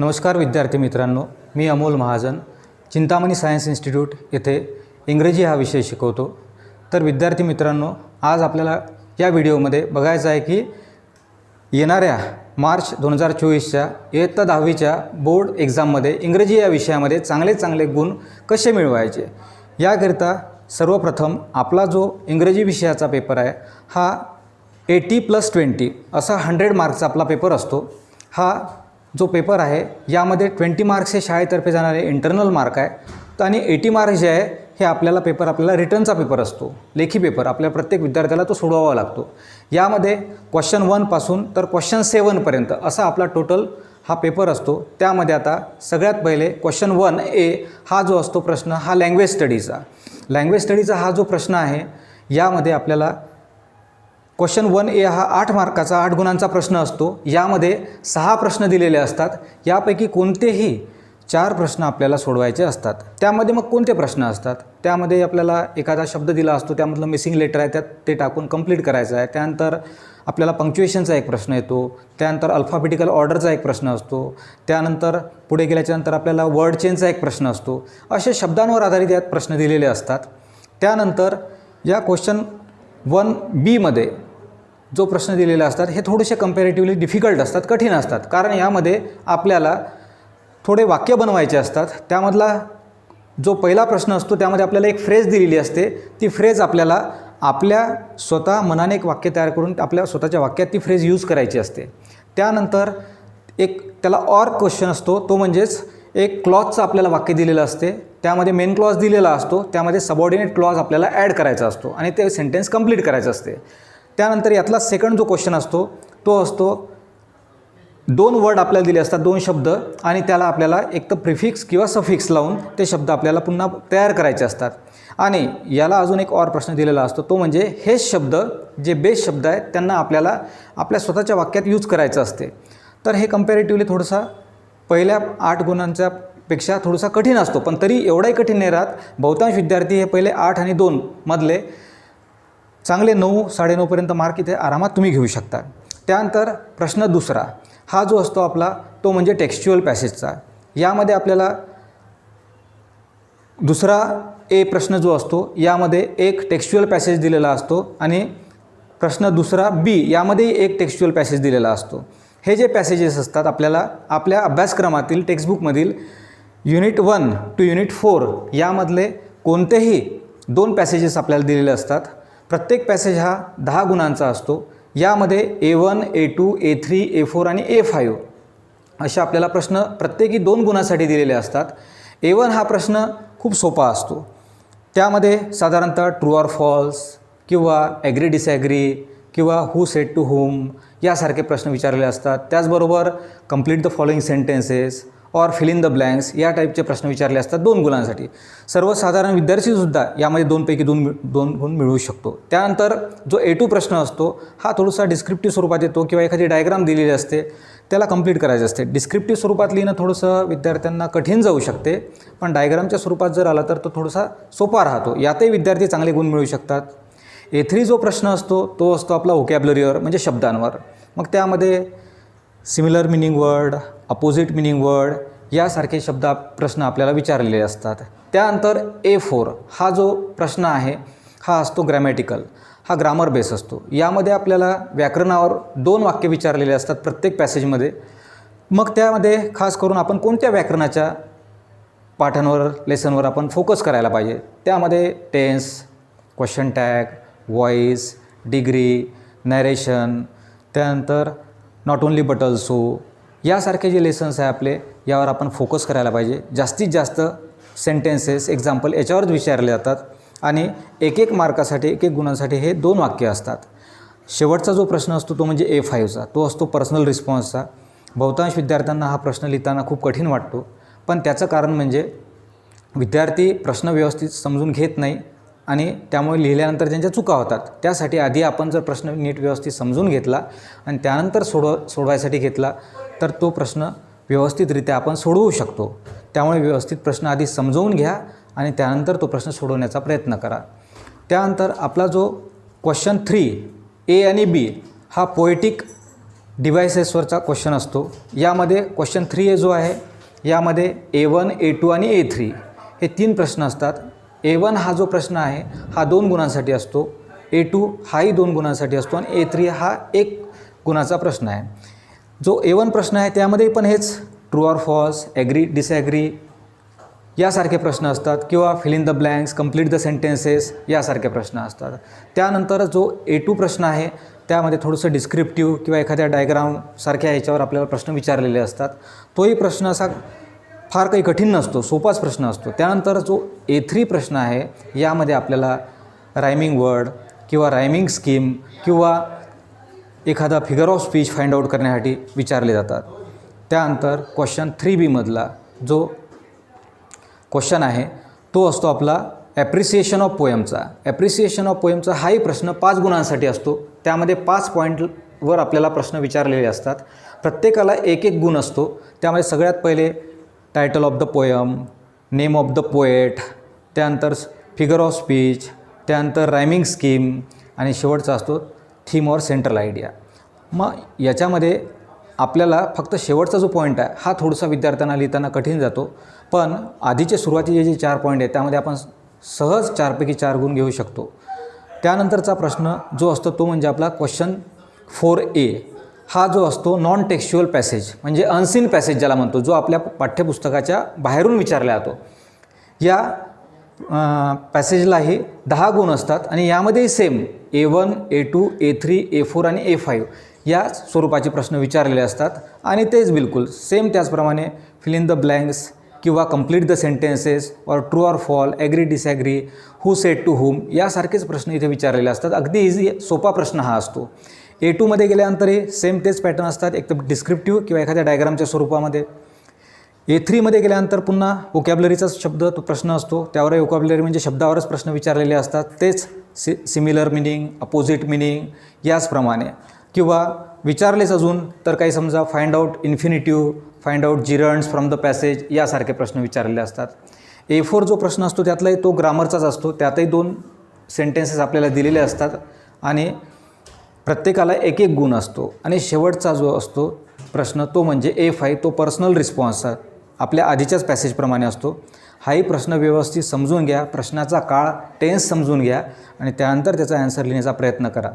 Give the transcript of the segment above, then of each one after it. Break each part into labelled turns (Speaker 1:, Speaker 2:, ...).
Speaker 1: नमस्कार विद्यार्थी मित्रांनो मी अमोल महाजन चिंतामणी सायन्स इन्स्टिट्यूट येथे इंग्रजी हा विषय शिकवतो. तर विद्यार्थी मित्रांनो आज आपल्याला या व्हिडिओमध्ये बघायचं आहे की येणाऱ्या मार्च दोन हजार चोवीसच्या इयत्ता दहावीच्या बोर्ड एक्झाममध्ये इंग्रजी या विषयामध्ये चांगले चांगले गुण कसे मिळवायचे? याकरिता सर्वप्रथम आपला जो इंग्रजी विषयाचा पेपर आहे हा एटी प्लस ट्वेंटी असा हंड्रेड मार्क्सचा आपला पेपर असतो. हा जो पेपर आहे यामध्ये ट्वेंटी मार्क्स हे शाळेतर्फे जाणारे इंटरनल मार्क आहे. तर आणि एटी मार्क्स जे आहे हे आपल्याला पेपर आपल्याला रिटर्नचा पेपर असतो. लेखी पेपर आपल्या प्रत्येक विद्यार्थ्याला तो सोडवावा लागतो. यामध्ये क्वेश्चन वनपासून तर क्वेश्चन सेवनपर्यंत असा आपला टोटल हा पेपर असतो. त्यामध्ये आता सगळ्यात पहिले क्वेश्चन वन ए हा जो असतो प्रश्न हा लँग्वेज स्टडीचा लँग्वेज स्टडीचा हा जो प्रश्न आहे यामध्ये आपल्याला क्वेश्चन वन ए हा आठ मार्काचा आठ गुणांचा प्रश्न असतो. यामध्ये सहा प्रश्न दिलेले असतात. यापैकी कोणतेही चार प्रश्न आपल्याला सोडवायचे असतात. त्यामध्ये मग कोणते प्रश्न असतात? त्यामध्ये आपल्याला एखादा शब्द दिला असतो त्यामधलं मिसिंग लेटर आहे त्यात ते टाकून कंप्लीट करायचं आहे. त्यानंतर आपल्याला पंक्च्युएशनचा एक प्रश्न येतो. त्यानंतर अल्फाबेटिकल ऑर्डरचा एक प्रश्न असतो. त्यानंतर पुढे गेल्याच्यानंतर आपल्याला वर्ड चेनचा एक प्रश्न असतो. असे शब्दांवर आधारित यात प्रश्न दिलेले असतात. त्यानंतर या क्वेश्चन वन बीमध्ये जो प्रश्न दिलेले असतात हे थोडेसे कम्पॅरेटिव्हली डिफिकल्ट असतात कठीण असतात. कारण यामध्ये आपल्याला थोडे वाक्य बनवायचे असतात. त्यामधला जो पहिला प्रश्न असतो त्यामध्ये आपल्याला एक फ्रेज दिलेली असते. ती फ्रेज आपल्याला आपल्या स्वतः मनाने एक वाक्य तयार करून आपल्या स्वतःच्या वाक्यात ती फ्रेज यूज करायची असते. त्यानंतर एक त्याला ऑर क्वेश्चन असतो. तो म्हणजेच एक क्लॉजचं आपल्याला वाक्य दिलेलं असते. त्यामध्ये मेन क्लॉज दिलेला असतो. त्यामध्ये सबॉर्डिनेट क्लॉज आपल्याला ॲड करायचा असतो. आणि ते सेंटेन्स कंप्लीट करायचं असते. त्यानंतर यातला सेकंड जो क्वेश्चन असतो तो असतो दोन वर्ड आपल्याला दिले असतात दोन शब्द आणि त्याला आपल्याला एक तर प्रिफिक्स किंवा सफिक्स लावून ते शब्द आपल्याला पुन्हा तयार करायचे असतात. आणि याला अजून एक और प्रश्न दिलेला असतो तो म्हणजे हेच शब्द जे बेस शब्द आहेत त्यांना आपल्याला आपल्या स्वतःच्या वाक्यात यूज करायचं असते. तर हे कम्पॅरेटिव्हली थोडंसं पहिल्या आठ गुणांच्या पेक्षा थोडासा कठीण असतो पण तरी एवढाही कठीण नाही राहत. बहुतांश विद्यार्थी हे पहिले आठ आणि दोन मधले चांगले नऊ साडेनऊपर्यंत मार्क इथे आरामात तुम्ही घेऊ शकता. त्यानंतर प्रश्न दुसरा हा जो असतो आपला तो म्हणजे टेक्स्च्युअल पॅसेजचा. यामध्ये आपल्याला दुसरा ए प्रश्न जो असतो यामध्ये एक टेक्स्च्युअल पॅसेज दिलेला असतो आणि प्रश्न दुसरा बी यामध्येही एक टेक्स्च्युअल पॅसेज दिलेला असतो. हे जे पॅसेजेस असतात आपल्याला आपल्या अभ्यासक्रमातील टेक्स्टबुकमधील unit one two unit four यामधले कोणतेही दोन पॅसेजेस आपल्याला दिलेले असतात. प्रत्येक पॅसेज हा दहा गुणांचा असतो. यामध्ये A one A two A three A four आणि ए फाईव्ह असे आपल्याला प्रश्न प्रत्येकी दोन गुणासाठी दिलेले असतात. ए वन हा प्रश्न खूप सोपा असतो. त्यामध्ये साधारणतः ट्रू ऑर फॉल्स किंवा ॲग्री डिसॲग्री किंवा हू सेट टू होम यासारखे प्रश्न विचारलेले असतात. त्याचबरोबर complete the following sentences or fill in the blanks या टाईपचे प्रश्न विचारले असतात दोन गुणांसाठी. सर्वसाधारण विद्यार्थीसुद्धा यामध्ये दोनपैकी दोन दोन गुण मिळवू शकतो. त्यानंतर जो ए टू प्रश्न असतो हा थोडासा डिस्क्रिप्टिव्ह स्वरूपात येतो किंवा एखादी डायग्राम दिलेली असते त्याला कंप्लीट करायचं असते. डिस्क्रिप्टिव्ह स्वरूपात लिहिणं थोडंसं विद्यार्थ्यांना कठीण जाऊ शकते पण डायग्रामच्या स्वरूपात जर आला तर तो थोडासा सोपा राहतो. यातही विद्यार्थी चांगले गुण मिळू शकतात. ए थ्री जो प्रश्न असतो तो असतो आपला व्होकॅबलरीवर म्हणजे शब्दांवर. मग त्यामध्ये similar meaning word opposite meaning word यासारखे शब्द प्रश्न आपल्याला विचारलेले असतात. त्यानंतर ए फोर हा जो प्रश्न आहे हा असतो ग्रॅमॅटिकल हा ग्रामर बेस असतो. यामध्ये आपल्याला व्याकरणावर दोन वाक्य विचारलेले असतात प्रत्येक पॅसेजमध्ये मग त्यामध्ये खास करून आपण कोणत्या व्याकरणाच्या पाठांवर लेसनवर आपण फोकस करायला पाहिजे? त्यामध्ये tense question tag voice degree narration त्यानंतर नॉट ओन्ली बट ऑल्सो यासारखे जे लेसन्स आहे आपले यावर आपण फोकस करायला पाहिजे. जास्तीत जास्त सेंटेन्सेस एक्झाम्पल याच्यावरच विचारले जातात. आणि एक एक मार्कासाठी एक एक गुणांसाठी हे दोन वाक्य असतात. शेवटचा जो प्रश्न असतो तो म्हणजे ए फाईव्हचा तो असतो पर्सनल रिस्पॉन्सचा बहुतांश विद्यार्थ्यांना हा प्रश्न लिहिताना खूप कठीण वाटतो. पण त्याचं कारण म्हणजे विद्यार्थी प्रश्न व्यवस्थित समजून घेत नाही. आणि त्यामुळे लिहिल्यानंतर त्यांच्या चुका होतात त्यासाठी आधी आपण जर प्रश्न नीट व्यवस्थित समजून घेतला आणि त्यानंतर सोडव सोडवायसाठी घेतला तर तो प्रश्न व्यवस्थितरित्या आपण सोडवू शकतो. त्यामुळे व्यवस्थित प्रश्न आधी समजवून घ्या आणि त्यानंतर तो प्रश्न सोडवण्याचा प्रयत्न करा. त्यानंतर आपला जो क्वेश्चन थ्री ए आणि बी हा पोएटिक डिव्हायसेसवरचा क्वेश्चन असतो. यामध्ये क्वेश्चन थ्री ए जो आहे यामध्ये ए वन ए टू आणि ए थ्री हे तीन प्रश्न असतात. ए वन हा जो प्रश्न आहे हा दोन गुणांसाठी असतो. ए टू हाही दोन गुणांसाठी असतो आणि ए थ्री हा एक गुणाचा प्रश्न आहे. जो ए वन प्रश्न आहे त्यामध्ये पण हेच true or false agree disagree यासारखे प्रश्न असतात किंवा fill in the blanks complete the sentences यासारखे प्रश्न असतात. त्यानंतर जो ए टू प्रश्न आहे त्यामध्ये थोडंसं डिस्क्रिप्टिव्ह किंवा एखाद्या डायग्रामसारख्या ह्याच्यावर आपल्याला प्रश्न विचारलेले असतात. तोही प्रश्न असा फार काही कठीण नसतो सोपाच प्रश्न असतो. त्यानंतर जो ए थ्री प्रश्न आहे यामध्ये आपल्याला रायमिंग वर्ड किंवा रायमिंग स्कीम किंवा एखादा figure of speech find out करण्यासाठी विचारले जातात. त्यानंतर क्वेश्चन थ्री बीमधला जो क्वेश्चन आहे तो असतो आपला ॲप्रिसिएशन ऑफ पोयमचा ॲप्रिसिएशन ऑफ पोयमचा हाही प्रश्न पाच गुणांसाठी असतो. त्यामध्ये पाच पॉईंटवर आपल्याला प्रश्न विचारलेले असतात. प्रत्येकाला एक एक गुण असतो. त्यामध्ये सगळ्यात पहिले title of the poem name of the poet त्यानंतर फिगर ऑफ स्पीच त्यानंतर रायमिंग स्कीम आणि शेवटचा असतो थीम ऑर सेंट्रल आयडिया मग याच्यामध्ये आपल्याला फक्त शेवटचा जो पॉईंट आहे हा थोडासा विद्यार्थ्यांना लिहिताना कठीण जातो. पण आधीचे सुरुवातीचे जे चार पॉईंट आहेत त्यामध्ये आपण सहज चारपैकी चार गुण घेऊ शकतो. त्यानंतरचा प्रश्न जो असतो तो म्हणजे आपला क्वेश्चन फोर ए हा जो असतो नॉन टेक्स्च्युअल पॅसेज म्हणजे अनसीन पॅसेज ज्याला म्हणतो जो आपल्या पाठ्यपुस्तकाच्या बाहेरून विचारला जातो. या पॅसेजलाही दहा गुण असतात आणि यामध्येही same A one A two A three A four आणि ए फाईव्ह या स्वरूपाचे प्रश्न विचारलेले असतात. आणि तेच बिलकुल सेम त्याचप्रमाणे फिल इन द ब्लँक्स किंवा complete the sentences or true or fall agree disagree who said to whom यासारखेच प्रश्न इथे विचारलेले असतात. अगदी इझी सोपा प्रश्न हा असतो. ए टूमध्ये गेल्यानंतरही सेम तेच पॅटर्न असतात. एक तर डिस्क्रिप्टिव्ह किंवा एखाद्या डायग्रामच्या स्वरूपामध्ये. ए थ्रीमध्ये गेल्यानंतर पुन्हा वोकॅबलरीचाच शब्द तो प्रश्न असतो. त्यावरही वोकॅबलरी म्हणजे शब्दावरच प्रश्न विचारलेले असतात. तेच सि सिमिलर मिनिंग अपोजिट मिनिंग याचप्रमाणे. किंवा विचारलेच अजून तर काही समजा find out infinitive find out gerunds from the passage यासारखे प्रश्न विचारलेले असतात. ए फोर जो प्रश्न असतो त्यातलाही तो ग्रामरचाच असतो. त्यातही दोन सेंटेन्सेस आपल्याला दिलेले असतात. आणि प्रत्येकाला एक एक गुण असतो. आणि शेवटचा जो असतो प्रश्न तो म्हणजे ए फाय तो पर्सनल रिस्पॉन्स आपल्या आधीच्याच पॅसेजप्रमाणे असतो. हाही प्रश्न व्यवस्थित समजून घ्या. प्रश्नाचा काळ टेन्स समजून घ्या आणि त्यानंतर त्याचा ॲन्सर लिहिण्याचा प्रयत्न करा.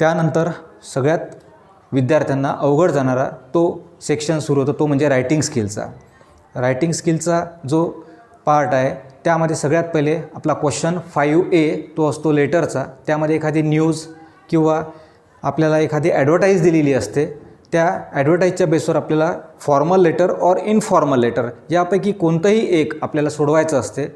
Speaker 1: त्यानंतर सगळ्यात विद्यार्थ्यांना अवघड जाणारा तो सेक्शन सुरू होतो. तो म्हणजे रायटिंग स्किलचा रायटिंग स्किलचा जो पार्ट आहे त्यामध्ये सगळ्यात पहिले आपला क्वेश्चन फाईव्ह ए तो असतो लेटरचा त्यामध्ये एखादी न्यूज किंवा आपल्याला एखादी ॲडव्हर्टाईज दिलेली असते त्या ॲडव्हर्टाईजच्या बेसवर आपल्याला formal letter or informal letter यापैकी कोणतंही एक आपल्याला सोडवायचं असते.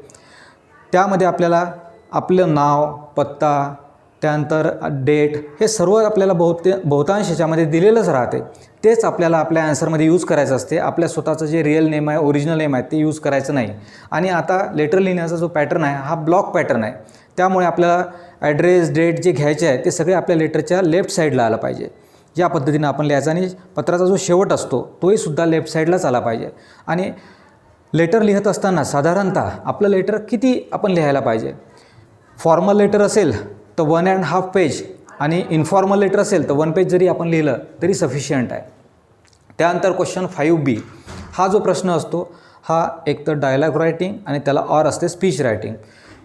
Speaker 1: त्यामध्ये आपल्याला आपलं नाव पत्ता त्यानंतर डेट हे सर्व आपल्याला बहुते बहुतांश ह्याच्यामध्ये दिलेलंच राहते. तेच आपल्याला आपल्या ॲन्सरमध्ये यूज करायचं असते. आपल्या स्वतःचं जे रिअल नेम आहे ओरिजिनल नेम आहे ते यूज करायचं नाही. आणि आता लेटर लिहिण्याचा जो पॅटर्न आहे हा ब्लॉक पॅटर्न आहे. त्यामुळे आपल्याला ॲड्रेस डेट जे घ्यायचे आहे ते सगळे आपल्या लेटरच्या लेफ्ट साईडला आलं पाहिजे. या पद्धतीनं आपण लिहायचं आणि पत्राचा जो शेवट असतो तोही सुद्धा लेफ्ट साईडलाच आला पाहिजे. आणि लेटर लिहित असताना साधारणतः आपलं लेटर किती आपण लिहायला पाहिजे? फॉर्मल लेटर असेल तर वन अँड हाफ पेज आणि इन्फॉर्मल लेटर असेल तर वन पेज जरी आपण लिहिलं तरी सफिशियंट आहे. त्यानंतर क्वेश्चन फाईव्ह बी हा जो प्रश्न असतो हा एक तर डायलॉग रायटिंग आणि त्याला ऑर असते स्पीच रायटिंग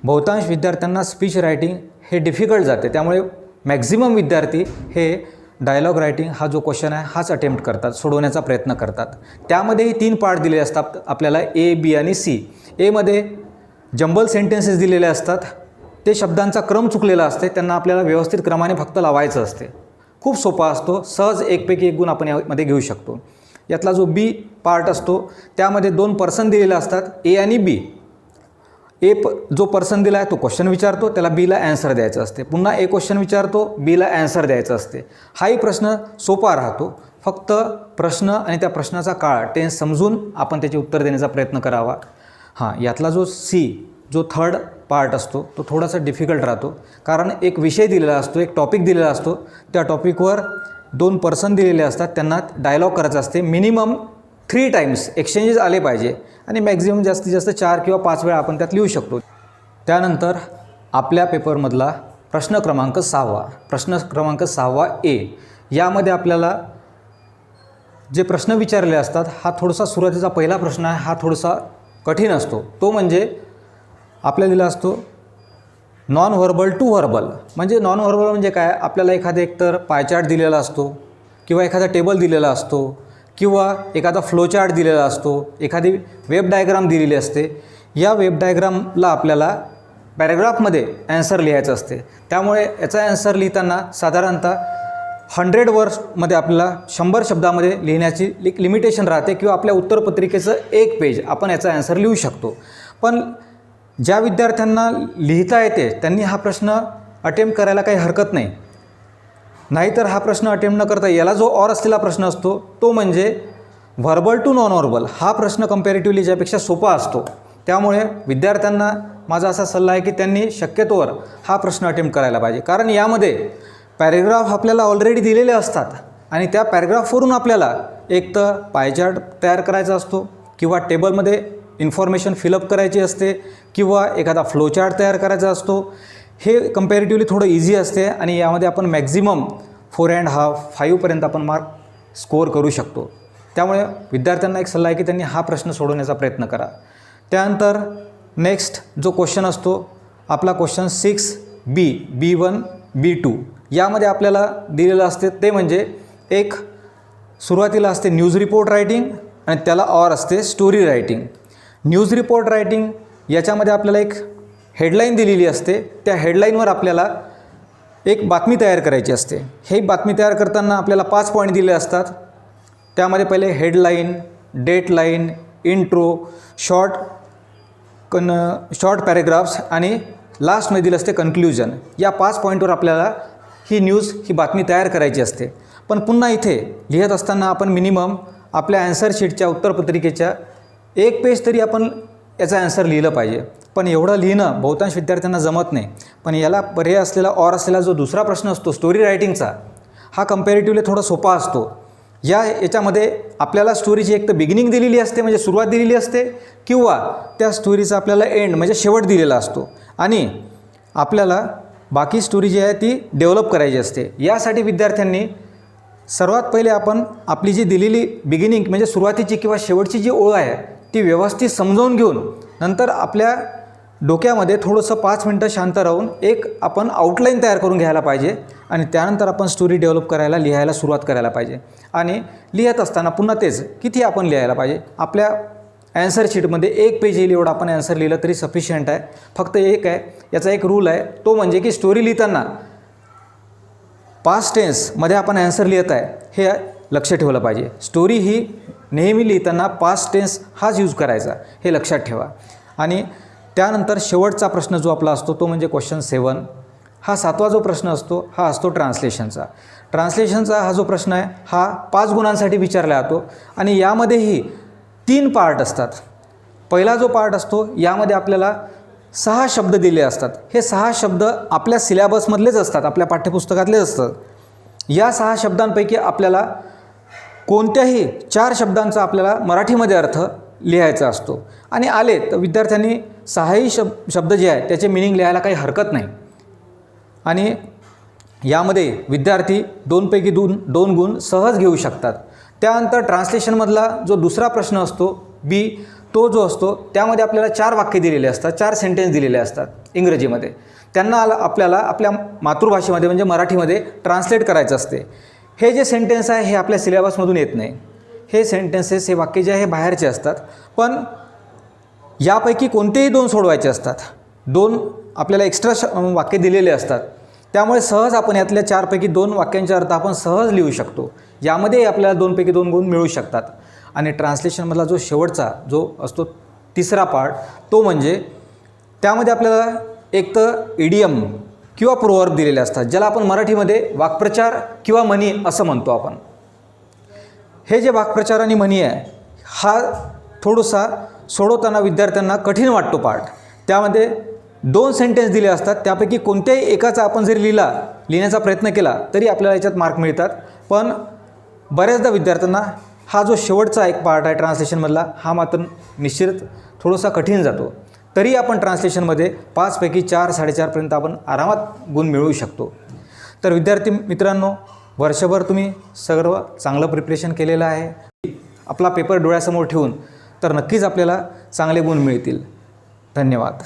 Speaker 1: बहुतांश विद्यार्थ्यांना स्पीच रायटिंग हे डिफिकल्ट जाते. त्यामुळे मॅक्झिमम विद्यार्थी हे डायलॉग रायटिंग हा जो क्वेश्चन आहे हाच अटेम्प्ट करतात सोडवण्याचा प्रयत्न करतात. त्यामध्येही तीन पार्ट दिले असतात. आपल्याला ए बी आणि सी एमध्ये जंबल सेंटेन्सेस दिलेले असतात. ते शब्दांचा क्रम चुकलेला असते. त्यांना आपल्याला व्यवस्थित क्रमाने फक्त लावायचं असते. खूप सोपा असतो. सहज एकपैकी एक गुण आपण यामध्ये घेऊ शकतो. यातला जो बी पार्ट असतो त्यामध्ये दोन पर्सन दिलेले असतात. ए आणि बी ए प जो पर्सन दिला आहे तो क्वेश्चन विचारतो त्याला बीला ॲन्सर द्यायचं असते. पुन्हा ए क्वेश्चन विचारतो बीला ॲन्सर द्यायचं असते. हाही प्रश्न सोपा राहतो. फक्त प्रश्न आणि त्या प्रश्नाचा काळ टेन्स समजून आपण त्याचे उत्तर देण्याचा प्रयत्न करावा. हां यातला जो सी जो थर्ड पार्ट असतो तो थोडासा डिफिकल्ट राहतो. कारण एक विषय दिलेला असतो एक टॉपिक दिलेला असतो. त्या टॉपिकवर दोन पर्सन दिलेले असतात त्यांना डायलॉग करायचा असते. मिनिमम थ्री टाईम्स एक्सचेंजेस आले पाहिजे. आणि मॅक्झिमम जास्तीत जास्त चार किंवा पाच वेळा आपण त्यात लिहू शकतो. त्यानंतर आपल्या पेपरमधला प्रश्न क्रमांक सहावा. प्रश्न क्रमांक सहावा ए यामध्ये आपल्याला जे प्रश्न विचारले असतात हा थोडासा सुरुवातीचा पहिला प्रश्न आहे हा थोडासा कठीण असतो. तो म्हणजे आपल्याला दिला असतो नॉन व्हर्बल टू व्हर्बल म्हणजे नॉन व्हर्बल म्हणजे काय? आपल्याला एखादा एकतर पायचार्ट दिलेला असतो किंवा एखादा टेबल दिलेला असतो. किंवा एखादा फ्लोचार्ट दिलेला असतो एखादी वेब डायग्राम दिलेली असते या वेब डायग्रामला आपल्याला पॅरेग्राफमध्ये ॲन्सर लिहायचं असते. त्यामुळे याचा ॲन्सर लिहिताना साधारणतः हंड्रेड वर्ड्समध्ये आपल्याला शंभर शब्दामध्ये लिहिण्याची लि लिमिटेशन राहते किंवा आपल्या उत्तरपत्रिकेचं एक पेज आपण याचा ॲन्सर लिहू शकतो. पण ज्या विद्यार्थ्यांना लिहिता येते त्यांनी हा प्रश्न अटेम्प्ट करायला काही हरकत नाही. नाहीतर हा प्रश्न अटेम्प्ट न करता याला जो ऑर असलेला प्रश्न असतो तो म्हणजे व्हर्बल टू नॉन व्हर्बल हा प्रश्न कम्पॅरेटिव्हली ज्यापेक्षा सोपा असतो. त्यामुळे विद्यार्थ्यांना माझा असा सल्ला आहे की त्यांनी शक्यतोवर हा प्रश्न अटेम्प्ट करायला पाहिजे. कारण यामध्ये पॅरेग्राफ आपल्याला ऑलरेडी दिलेले असतात आणि त्या पॅरेग्राफवरून आपल्याला एक तर पायचार्ट तयार करायचा असतो किंवा टेबलमध्ये इन्फॉर्मेशन फिलअप करायची असते किंवा एखादा फ्लोचार्ट तयार करायचा असतो. हे कम्पॅरेटिव्हली थोडं इझी असते आणि यामध्ये आपण मॅक्झिमम फोर अँड हाफ फाईव्हपर्यंत आपण मार्क स्कोअर करू शकतो. त्यामुळे विद्यार्थ्यांना एक सल्ला आहे की त्यांनी हा प्रश्न सोडवण्याचा प्रयत्न करा. त्यानंतर नेक्स्ट जो क्वेश्चन असतो आपला question six B B one B two यामध्ये आपल्याला दिलेलं असते ते म्हणजे एक सुरुवातीला असते न्यूज रिपोर्ट रायटिंग आणि त्याला ऑर असते story writing news report writing याच्यामध्ये आपल्याला एक हेडलाईन दिलेली असते त्या हेडलाईनवर आपल्याला एक बातमी तयार करायची असते. हे बातमी तयार करताना आपल्याला पाच पॉईंट दिले असतात. त्यामध्ये पहिले हेडलाईन डेटलाईन इंट्रो शॉर्ट कन शॉर्ट पॅरेग्राफ्स आणि लास्टमध्ये दिलं असते कन्क्ल्युजन या पाच पॉईंटवर आपल्याला ही न्यूज ही बातमी तयार करायची असते. पण पुन्हा इथे लिहित असताना आपण मिनिमम आपल्या ॲन्सर शीटच्या उत्तरपत्रिकेच्या एक पेज तरी आपण याचा ॲन्सर लिहिलं पाहिजे. पण एवढं लिहिणं बहुतांश विद्यार्थ्यांना जमत नाही. पण याला पर्याय असलेला ऑर असलेला जो दुसरा प्रश्न असतो स्टोरी रायटिंगचा हा कम्पॅरेटिव्हली थोडा सोपा असतो. या याच्यामध्ये आपल्याला स्टोरीची एक तर बिगिनिंग दिलेली असते म्हणजे सुरुवात दिलेली असते किंवा त्या स्टोरीचा आपल्याला एंड म्हणजे शेवट दिलेला असतो. आणि आपल्याला बाकी स्टोरी जी आहे ती डेव्हलप करायची असते. यासाठी विद्यार्थ्यांनी सर्वात पहिले आपण आपली जी दिलेली बिगिनिंग म्हणजे सुरुवातीची किंवा शेवटची जी ओळ आहे ती व्यवस्थित समजावून घेऊन नंतर आपल्या डोक्यामध्ये थोडंसं पाच मिनटं शांत राहून एक आपण आउटलाईन तयार करून घ्यायला पाहिजे आणि त्यानंतर आपण स्टोरी डेव्हलप करायला लिहायला सुरुवात करायला पाहिजे. आणि लिहित असताना पुन्हा तेच किती आपण लिहायला पाहिजे? आपल्या ॲन्सर शीटमध्ये एक पेज येईल एवढं आपण ॲन्सर लिहिलं तरी सफिशियंट आहे. फक्त एक आहे याचा एक रूल आहे तो म्हणजे की स्टोरी लिहिताना पास्ट टेन्समध्ये आपण ॲन्सर लिहित आहे हे लक्ष ठेवलं पाहिजे. स्टोरी ही नेहमी लिहिताना पास्ट टेन्स हाच यूज करायचा. हे लक्षात ठेवा. आणि त्यानंतर शेवटचा प्रश्न जो आपला असतो तो म्हणजे क्वेश्चन सेवन हा सातवा जो प्रश्न असतो हा असतो ट्रान्सलेशनचा ट्रान्सलेशनचा हा जो प्रश्न आहे हा पाच गुणांसाठी विचारला जातो. आणि यामध्येही तीन पार्ट असतात. पहिला जो पार्ट असतो यामध्ये आपल्याला सहा शब्द दिले असतात. हे सहा शब्द आपल्या सिलॅबसमधलेच असतात आपल्या पाठ्यपुस्तकातलेच असतात. या सहा शब्दांपैकी आपल्याला कोणत्याही चार शब्दांचा आपल्याला मराठीमध्ये अर्थ लिहायचा असतो. आणि आले तर विद्यार्थ्यांनी सहाही शब शब्द जे आहे त्याचे मिनिंग लिहायला काही हरकत नाही. आणि यामध्ये विद्यार्थी दोनपैकी दोन दोन गुण सहज घेऊ शकतात. त्यानंतर ट्रान्सलेशनमधला जो दुसरा प्रश्न असतो बी तो जो असतो त्यामध्ये आपल्याला चार वाक्य दिलेले असतात चार सेंटेन्स दिलेले असतात इंग्रजीमध्ये. त्यांना आला- आपल्याला आपल्या मातृभाषेमध्ये म्हणजे मराठीमध्ये ट्रान्सलेट करायचं असते. हे जे सेंटेन्स आहे हे आपल्या सिलेबसमधून येत नाही. हे सेंटेन्सेस हे वाक्य जे आहे हे बाहेरचे असतात. पण यापैकी कोणतेही दोन सोडवायचे असतात. दोन आपल्याला एक्स्ट्रा श वाक्य दिलेले असतात. त्यामुळे सहज आपण यातल्या चारपैकी दोन वाक्यांचे अर्थ आपण सहज लिहू शकतो. यामध्ये आपल्याला दोनपैकी दोन गुण मिळू शकतात. आणि ट्रान्सलेशनमधला जो शेवटचा जो असतो तिसरा पार्ट तो म्हणजे त्यामध्ये आपल्याला एक तर इडियम किंवा प्रोवर्ब दिलेले असतात ज्याला आपण मराठीमध्ये वाक्प्रचार किंवा म्हणी असं म्हणतो आपण. हे जे वाक्प्रचार आणि म्हणी आहे हा थोडासा सोडवताना विद्यार्थ्यांना कठीण वाटतो पाठ. त्यामध्ये दोन सेंटेन्स दिले असतात त्यापैकी कोणत्याही एकाचा आपण जरी लिहिला लिहिण्याचा प्रयत्न केला तरी आपल्याला याच्यात मार्क मिळतात. पण बऱ्याचदा विद्यार्थ्यांना हा जो शेवटचा एक पार्ट आहे ट्रान्सलेशनमधला हा मात्र निश्चित थोडासा कठीण जातो. तरी आपण ट्रान्सलेशनमध्ये पाचपैकी चार साडेचारपर्यंत आपण आरामात गुण मिळवू शकतो. तर विद्यार्थी मित्रांनो वर्षभर तुम्ही सर्व चांगलं प्रिपरेशन केलेलं आहे. आपला पेपर डोळ्यासमोर ठेवून तर नक्कीच आपल्याला चांगले गुण मिळतील. धन्यवाद.